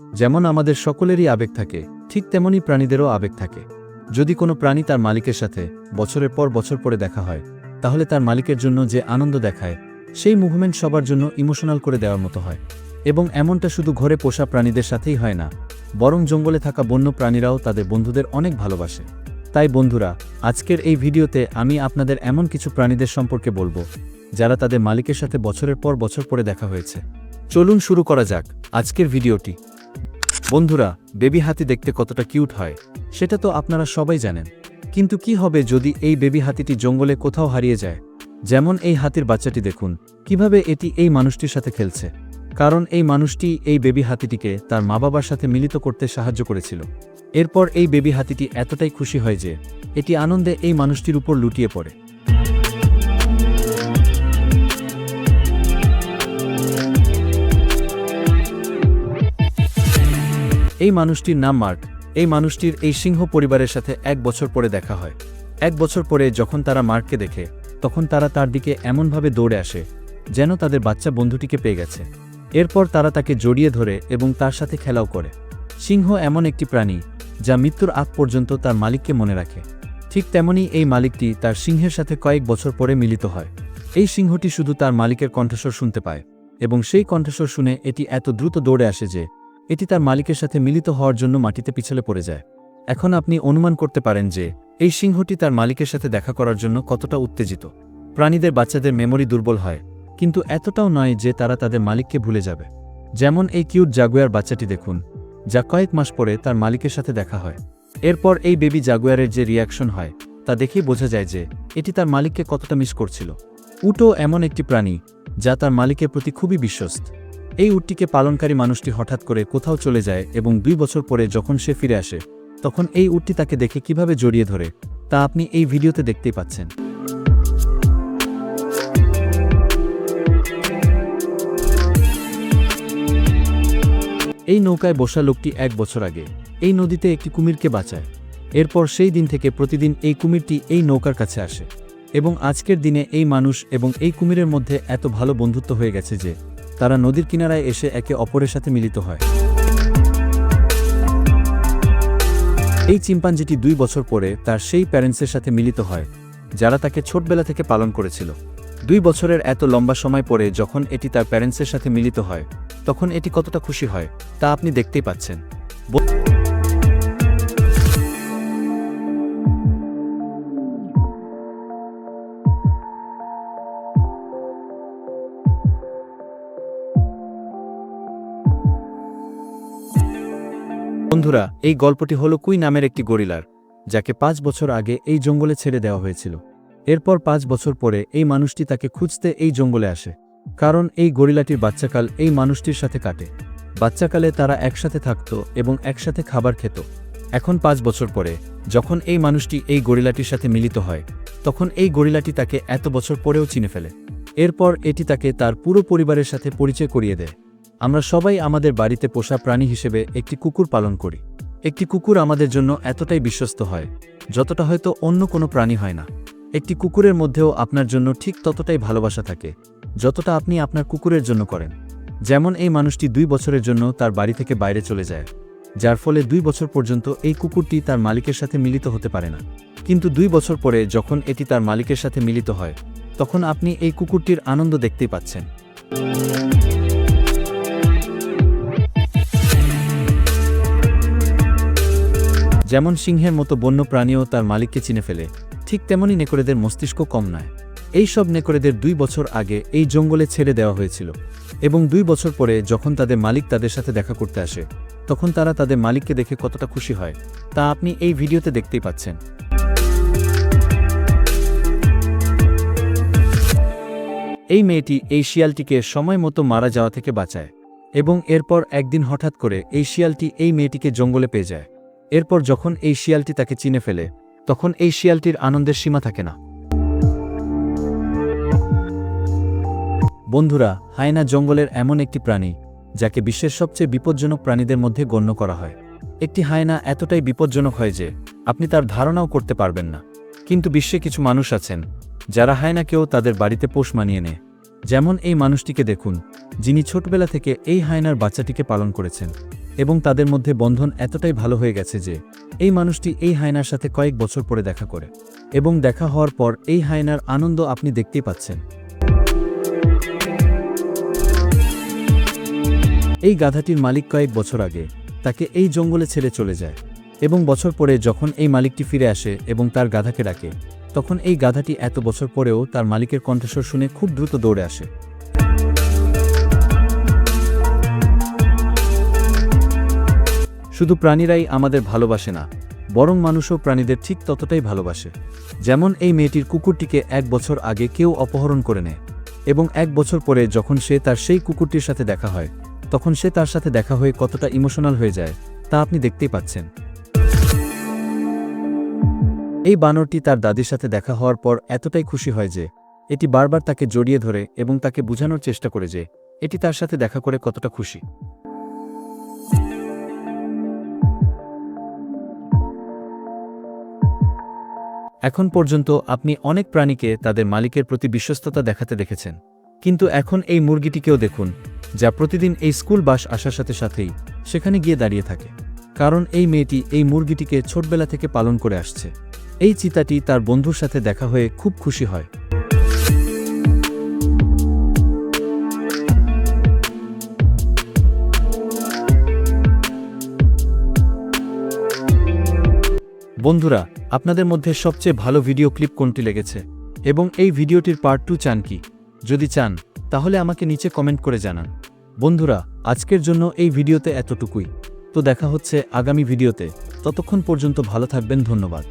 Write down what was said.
যেমন আমাদের সকলেরই আবেগ থাকে, ঠিক তেমনই প্রাণীদেরও আবেগ থাকে। যদি কোনো প্রাণী তার মালিকের সাথে বছরের পর বছর পরে দেখা হয়, তাহলে তার মালিকের জন্য যে আনন্দ দেখায়, সেই মুভমেন্ট সবার জন্য ইমোশনাল করে দেওয়ার মতো হয়। এবং এমনটা শুধু ঘরে পোষা প্রাণীদের সাথেই হয় না, বরং জঙ্গলে থাকা বন্য প্রাণীরাও তাদের বন্ধুদের অনেক ভালোবাসে। তাই বন্ধুরা, আজকের এই ভিডিওতে আমি আপনাদের এমন কিছু প্রাণীদের সম্পর্কে বলব, যারা তাদের মালিকের সাথে বছরের পর বছর পরে দেখা হয়েছে। চলুন শুরু করা যাক আজকের ভিডিওটি। বন্ধুরা, বেবি হাতি দেখতে কতটা কিউট হয়, সেটা তো আপনারা সবাই জানেন। কিন্তু কি হবে যদি এই বেবি হাতিটি জঙ্গলে কোথাও হারিয়ে যায়? যেমন এই হাতির বাচ্চাটি দেখুন, কীভাবে এটি এই মানুষটির সাথে খেলছে। কারণ এই মানুষটি এই বেবি হাতিটিকে তার মা বাবার সাথে মিলিত করতে সাহায্য করেছিল। এরপর এই বেবি হাতিটি এতটাই খুশি হয় যে, এটি আনন্দে এই মানুষটির উপর লুটিয়ে পড়ে। এই মানুষটির নাম মার্ক। এই মানুষটির এই সিংহ পরিবারের সাথে এক বছর পরে দেখা হয়। এক বছর পরে যখন তারা মার্ককে দেখে, তখন তারা তার দিকে এমনভাবে দৌড়ে আসে, যেন তাদের বাচ্চা বন্ধুটিকে পেয়ে গেছে। এরপর তারা তাকে জড়িয়ে ধরে এবং তার সাথে খেলাও করে। সিংহ এমন একটি প্রাণী, যা মৃত্যুর আগ পর্যন্ত তার মালিককে মনে রাখে। ঠিক তেমনি এই মালিকটি তার সিংহের সাথে কয়েক বছর পরে মিলিত হয়। এই সিংহটি শুধু তার মালিকের কণ্ঠস্বর শুনতে পায় এবং সেই কণ্ঠস্বর শুনে এটি এত দ্রুত দৌড়ে আসে যে এটি তার মালিকের সাথে মিলিত হওয়ার জন্য মাটিতে পিছলে পড়ে যায়। এখন আপনি অনুমান করতে পারেন যে, এই সিংহটি তার মালিকের সাথে দেখা করার জন্য কতটা উত্তেজিত। প্রাণীদের বাচ্চাদের মেমোরি দুর্বল হয়, কিন্তু এতটাও নয় যে তারা তাদের মালিককে ভুলে যাবে। যেমন এই কিউট জাগুয়ার বাচ্চাটি দেখুন, যা কয়েক মাস পরে তার মালিকের সাথে দেখা হয়। এরপর এই বেবি জাগুয়ারের যে রিয়াকশন হয়, তা দেখেই বোঝা যায় যে, এটি তার মালিককে কতটা মিস করছিল। উটো এমন একটি প্রাণী, যা তার মালিকের প্রতি খুবই বিশ্বস্ত। এই উটটিকে পালনকারী মানুষটি হঠাৎ করে কোথাও চলে যায় এবং দুই বছর পরে যখন সে ফিরে আসে, তখন এই উটটি তাকে দেখে কীভাবে জড়িয়ে ধরে, তা আপনি এই ভিডিওতে দেখতেই পাচ্ছেন। এই নৌকায় বসা লোকটি এক বছর আগে এই নদীতে একটি কুমিরকে বাঁচায়। এরপর সেই দিন থেকে প্রতিদিন এই কুমিরটি এই নৌকার কাছে আসে এবং আজকের দিনে এই মানুষ এবং এই কুমিরের মধ্যে এত ভালো বন্ধুত্ব হয়ে গেছে যে তারা নদীর কিনারায় এসে একে অপরের সাথে মিলিত হয়। এই চিম্পাঞ্জিটি দুই বছর পরে তার সেই প্যারেন্টসের সাথে মিলিত হয়, যারা তাকে ছোটবেলা থেকে পালন করেছিল। দুই বছরের এত লম্বা সময় পরে যখন এটি তার প্যারেন্টসের সাথে মিলিত হয়, তখন এটি কতটা খুশি হয়, তা আপনি দেখতেই পাচ্ছেন। বন্ধুরা, এই গল্পটি হলো কুই নামের একটি গরিলার, যাকে পাঁচ বছর আগে এই জঙ্গলে ছেড়ে দেওয়া হয়েছিল। এরপর পাঁচ বছর পরে এই মানুষটি তাকে খুঁজতে এই জঙ্গলে আসে, কারণ এই গরিলাটির বাচ্চাকাল এই মানুষটির সাথে কাটে। বাচ্চাকালে তারা একসাথে থাকত এবং একসাথে খাবার খেত। এখন পাঁচ বছর পরে, যখন এই মানুষটি এই গরিলাটির সাথে মিলিত হয়, তখন এই গরিলাটি তাকে এত বছর পরেও চিনে ফেলে। এরপর এটি তাকে তার পুরো পরিবারের সাথে পরিচয় করিয়ে দেয়। আমরা সবাই আমাদের বাড়িতে পোষা প্রাণী হিসেবে একটি কুকুর পালন করি। একটি কুকুর আমাদের জন্য এতটাই বিশ্বস্ত হয়, যতটা হয়তো অন্য কোনো প্রাণী হয় না। একটি কুকুরের মধ্যেও আপনার জন্য ঠিক ততটাই ভালোবাসা থাকে, যতটা আপনি আপনার কুকুরের জন্য করেন। যেমন এই মানুষটি দুই বছরের জন্য তার বাড়ি থেকে বাইরে চলে যায়, যার ফলে দুই বছর পর্যন্ত এই কুকুরটি তার মালিকের সাথে মিলিত হতে পারে না। কিন্তু দুই বছর পরে যখন এটি তার মালিকের সাথে মিলিত হয়, তখন আপনি এই কুকুরটির আনন্দ দেখতেই পাচ্ছেন। যেমন সিংহের মতো বন্য প্রাণীও তার মালিককে চিনে ফেলে, ঠিক তেমনি নেকড়েদের মস্তিষ্ক কম নয়। এই সব নেকড়েদের দুই বছর আগে এই জঙ্গলে ছেড়ে দেওয়া হয়েছিল এবং দুই বছর পরে যখন তাদের মালিক তাদের সাথে দেখা করতে আসে, তখন তারা তাদের মালিককে দেখে কতটা খুশি হয়, তা আপনি এই ভিডিওতে দেখতেই পাচ্ছেন। এই মেয়েটি এই শিয়ালটিকে সময় মতো মারা যাওয়া থেকে বাঁচায় এবং এরপর একদিন হঠাৎ করে এই শিয়ালটি এই মেয়েটিকে জঙ্গলে পেয়ে যায়। এরপর যখন এই শিয়ালটি তাকে চিনে ফেলে, তখন এই শিয়ালটির আনন্দের সীমা থাকে না। বন্ধুরা, হায়না জঙ্গলের এমন একটি প্রাণী, যাকে বিশ্বের সবচেয়ে বিপজ্জনক প্রাণীদের মধ্যে গণ্য করা হয়। একটি হায়না এতটাই বিপজ্জনক হয় যে, আপনি তার ধারণাও করতে পারবেন না। কিন্তু বিশ্বে কিছু মানুষ আছেন, যারা হায়নাকেও তাদের বাড়িতে পোষ মানিয়ে নেয়। যেমন এই মানুষটিকে দেখুন, যিনি ছোটবেলা থেকে এই হায়নার বাচ্চাটিকে পালন করেছেন। এবং তাদের মধ্যে বন্ধন এতটাই ভালো হয়ে গেছে যে, এই মানুষটি এই হায়নার সাথে কয়েক বছর পরে দেখা করে। এবং দেখা হওয়ার পর এই হায়নার আনন্দ আপনি দেখতেই পাচ্ছেন। এই গাধাটির মালিক কয়েক বছর আগে তাকে এই জঙ্গলে ছেড়ে চলে যায় এবং বছর পরে যখন এই মালিকটি ফিরে আসে এবং তার গাধাকে ডাকে, তখন এই গাধাটি এত বছর পরেও তার মালিকের কণ্ঠস্বর শুনে খুব দ্রুত দৌড়ে আসে। শুধু প্রাণীরাই আমাদের ভালোবাসে না, বরং মানুষও প্রাণীদের ঠিক ততটাই ভালোবাসে। যেমন এই মেয়েটির কুকুরটিকে এক বছর আগে কেউ অপহরণ করে নেয় এবং এক বছর পরে যখন সে তার সেই কুকুরটির সাথে দেখা হয়, তখন সে তার সাথে দেখা হয়ে কতটা ইমোশনাল হয়ে যায়, তা আপনি দেখতেই পাচ্ছেন। এই বানরটি তার দাদির সাথে দেখা হওয়ার পর এতটাই খুশি হয় যে, এটি বারবার তাকে জড়িয়ে ধরে এবং তাকে বোঝানোর চেষ্টা করে যে, এটি তার সাথে দেখা করে কতটা খুশি। এখন পর্যন্ত আপনি অনেক প্রাণীকে তাদের মালিকের প্রতি বিশ্বস্ততা দেখাতে দেখেছেন। কিন্তু এখন এই মুরগিটিকেও দেখুন, যা প্রতিদিন এই স্কুল বাস আসার সাথে সাথেই সেখানে গিয়ে দাঁড়িয়ে থাকে। কারণ এই মেয়েটি এই মুরগিটিকে ছোটবেলা থেকে পালন করে আসছে। এই চিতাটি তার বন্ধুর সাথে দেখা হয়ে খুব খুশি হয়। বন্ধুরা আপনাদের মধ্যে সবচেয়ে ভালো ভিডিও ক্লিপ কোনটি লেগেছে? এবং এই ভিডিওটির পার্ট টু চান কি? যদি চান, তাহলে আমাকে নিচে কমেন্ট করে জানান। বন্ধুরা, আজকের জন্য এই ভিডিওতে এতটুকুই। তো দেখা হচ্ছে আগামী ভিডিওতে। ততক্ষণ পর্যন্ত ভালো থাকবেন, ধন্যবাদ।